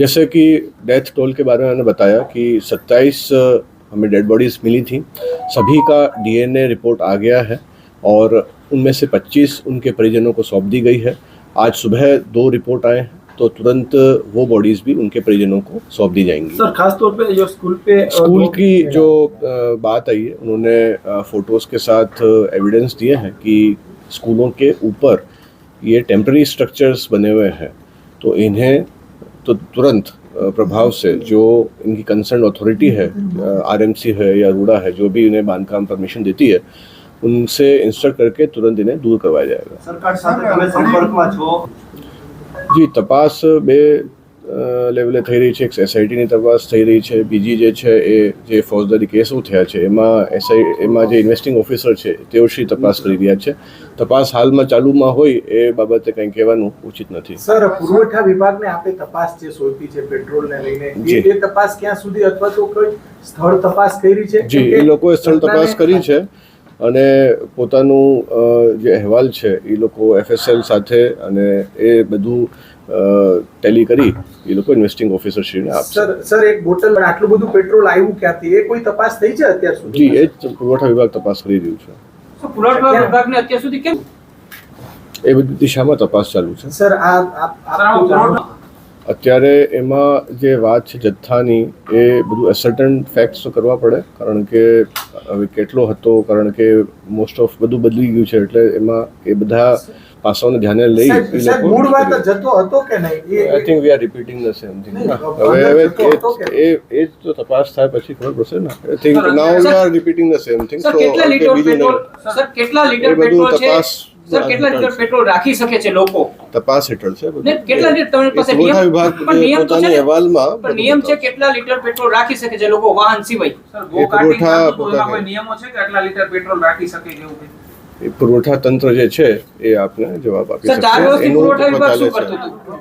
जैसे कि death toll के बारे में मैंने बताया कि 27 हमें डेड बॉडीज मिली थी। सभी का डीएनए रिपोर्ट आ गया है और उनमें से 25 उनके परिजनों को सौंप दी गई है। आज सुबह दो रिपोर्ट आए हैं तो तुरंत वो बॉडीज भी उनके परिजनों को सौंप दी जाएँगी। सर खास तौर पे जो स्कूल पे स्कूल की जो बात आई है उन्होंने फ़ोटोज़ के साथ एविडेंस दिए हैं कि स्कूलों के ऊपर ये टेम्प्रेरी स्ट्रक्चर्स बने हुए हैं। तो इन्हें तो तुरंत प्रभाव से जो इनकी कंसर्न अथॉरिटी है आरएमसी है या रूडा है जो भी इन्हें बांधकाम परमिशन देती है उनसे इंस्ट्रक्ट करके तुरंत इन्हें दूर करवाया जाएगा। सरकार जी तपास में લેવલે થઈ રહી છે એક એસઆઈટીની તપાસ થઈ રહી છે. બીજી જે છે એ જે ફોજદારી કેસો થયા છે એમાં એસઆઈ એમાં જે ઇન્વેસ્ટિંગ ઓફિસર છે તેઓ શ્રી તપાસ કરી રહ્યા છે. તપાસ હાલમાં ચાલુમાં હોય એ બાબતે કંઈ કહેવાનું ઉચિત નથી. સર પુરવઠા વિભાગને આપણે તપાસ જે સોંપી છે પેટ્રોલને લઈને એ તપાસ ક્યાં સુધી અથવા તો કોઈ સ્થળ તપાસ કરી છે? જી એ લોકોએ સ્થળ તપાસ કરી છે. અને પોતાનું જે અહેવાલ છે એ લોકો એફએસએલ સાથે અને એ બધું ટેલી કરી એ લોકો ઇન્વેસ્ટિંગ ઓફિસરશ્રીને આપશે. સર સર એક બોટલ પણ આટલું બધું પેટ્રોલ આવ્યું ક્યાંથી? એ કોઈ તપાસ થઈ છે અત્યાર સુધી? જી એ જ પુરવઠા વિભાગ તપાસ કરી રહ્યું છે. પુરવઠા વિભાગને અત્યાર સુધી કેમ? એ બધી દિશામાં તપાસ ચાલુ છે. સર આ અત્યારે એમાં જે વાત છે જથ્થાની એ બધું એસર્ટન ફેક્ટ્સ તો કરવા પડે કારણ કે હવે કેટલો હતો કારણ કે મોસ્ટ ઓફ બધું બદલી ગયું છે એટલે એમાં એ બધા પાસાઓને ધ્યાને લઈ એ મૂળ વાત લોકો જતો હતો કે નહીં? I think we are repeating the same thing હવે હવે એ-? એ એ જ તો તપાસ થાય પછી ખબર પડશે ને. I think now we are repeating the same thing sir કેટલા લીટર પેટ્રોલ સર કેટલા એ લીટર બધું પેટ્રોલ છે? તપાસ સર કેટલા લીટર પેટ્રોલ રાખી શકે છે લોકો? તપાસ હેઠળ છે કેટલા લીટર તમારી પાસે નિયમ- વિભાગ નિયમ તો છે અહેવાલમાં પણ નિયમ છે કેટલા લીટર પેટ્રોલ રાખી શકે છે લોકો વાહન સિવાય? પુરવઠા નિયમો છે કે આટલા લીટર પેટ્રોલ રાખી શકે એવું એ પુરવઠા તંત્ર જે છે એ આપને જવાબ આપી શકે એનું પુરવઠા વિભાગ શું કરતું હતું?